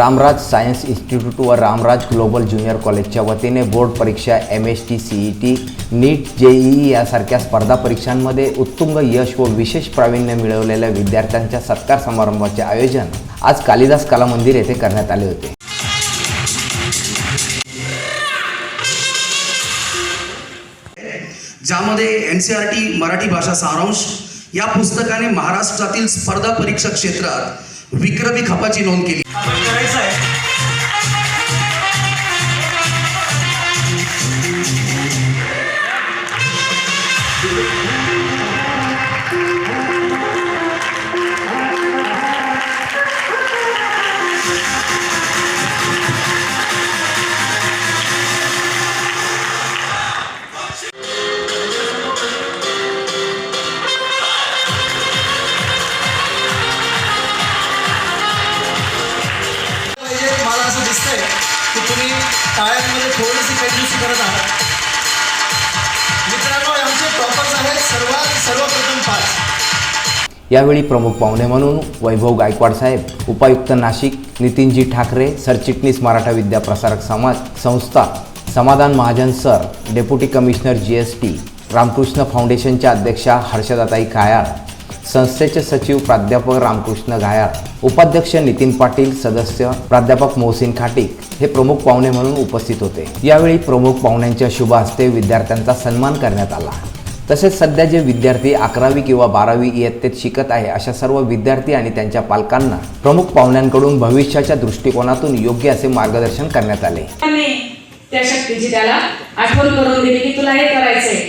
Ramraj science institute व Ramraj global junior कॉलेजच्या वतीने बोर्ड परीक्षा M S T C E T NEET JEE यासारख्या स्पर्धा परीक्षांमध्ये उत्तुंग यश व विशेष प्रावीण्य मिळवलेल्या विद्यार्थ्यांच्या सत्कार समारंभाचे आयोजन आज कालिदास कला मंदिर येथे करण्यात आले होते. ज्यामध्ये N C R T Marathi भाषा सारांश या पुस्तकाने महाराष्ट्रातील स्पर्धा परीक्षा क्षेत्रात विक्रमी खपाची नोंद केली. आपण करायचं आहे. पाहिजे दिसतंय की तुम्ही टाळ्यांमध्ये थोडीशी कंजूसी करत आहात. मित्रांनो आमचे टॉपर्स आहेत सर्वात सर्वप्रथम पाच. यावेळी प्रमुख पाहुणे म्हणून वैभव गायकवाड साहेब उपायुक्त नाशिक नितीनजी ठाकरे सरचिटणीस मराठा विद्या प्रसारक समाज संस्था Samadhan Mahajan sir deputy commissioner G S T Ramakrishna फाउंडेशनच्या अध्यक्षा हर्षदाताई कायाळ संस्थेचे सचिव प्राध्यापक रामकृष्ण घायाळ उपाध्यक्ष नितीन पाटील सदस्य प्राध्यापक मोहसिन खाटीक हे प्रमुख पाहुणे म्हणून उपस्थित होते. यावेळी प्रमुख पाहुण्यांच्या शुभ हस्ते विद्यार्थ्यांचा सन्मान करण्यात आला. तसेच सध्या जे विद्यार्थी अकरावी किंवा बारावी इयत्तेत शिकत आहे अशा सर्व विद्यार्थी आणि त्यांच्या पालकांना प्रमुख पाहुण्यांकडून भविष्याच्या दृष्टिकोनातून योग्य असे मार्गदर्शन करण्यात आले. त्या शक्तीची त्याला आठवण करून दिली की तुला हे करायचंय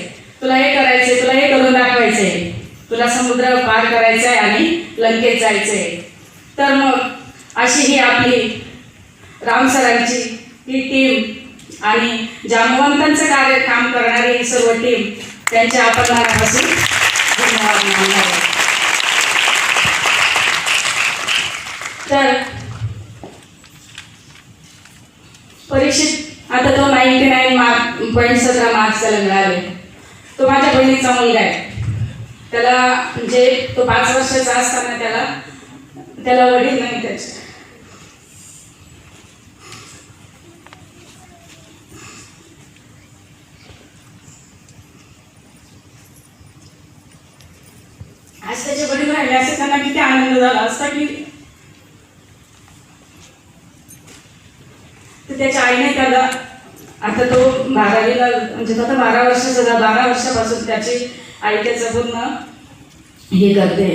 तुला हे करायचंय तुला हे करून दाखवायचंय. तुला समुद्र पार करायचंय आणि लंकेत जायचंय. तर मग अशी ही आपली राम सरांची ही टीम आणि जामवंतांचं कार्य काम करणारी ही सर्व टीम त्यांच्या आपण मनापासून धन्यवाद मानणार तर परीक्षेत आता तो नाईन्टी नाईन मार्क पॉईंट सतरा मार्क्सला मिळाले तो माझ्या बहिणीचा मुलगा आहे. त्याला म्हणजे तो पाच वर्षाचा असताना त्याला त्याला वडील नाही त्याचे. आज त्याचे वडील राहिले असे त्यांना किती आनंद झाला असता की त्याच्या आईने त्याला आता तो बारावीला म्हणजे तो आता बारा वर्षाचा झाला बारा वर्षापासून त्याची आई त्याचं पूर्ण हे करते.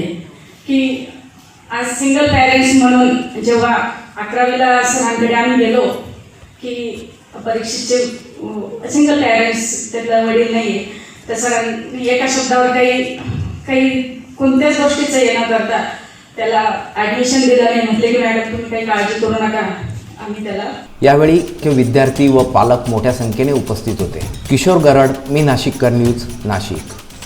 की आज सिंगल पॅरेंट्स म्हणून जेव्हा अकरावीला सरांकडे आम्ही गेलो की परीक्षेचे सिंगल पॅरेंट्स त्यातला वडील नाही आहे तर सरांनी एका शब्दावर काही काही कोणत्याच गोष्टीचं हे न करता त्याला ॲडमिशन दिलं नाही. म्हटले की मॅडम तुम्ही काही काळजी करू नका. आम्ही त्याला यावेळी विद्यार्थी व पालक मोठ्या संख्येने उपस्थित होते. किशोर गरड मी नाशिककर न्यूज नाशिक.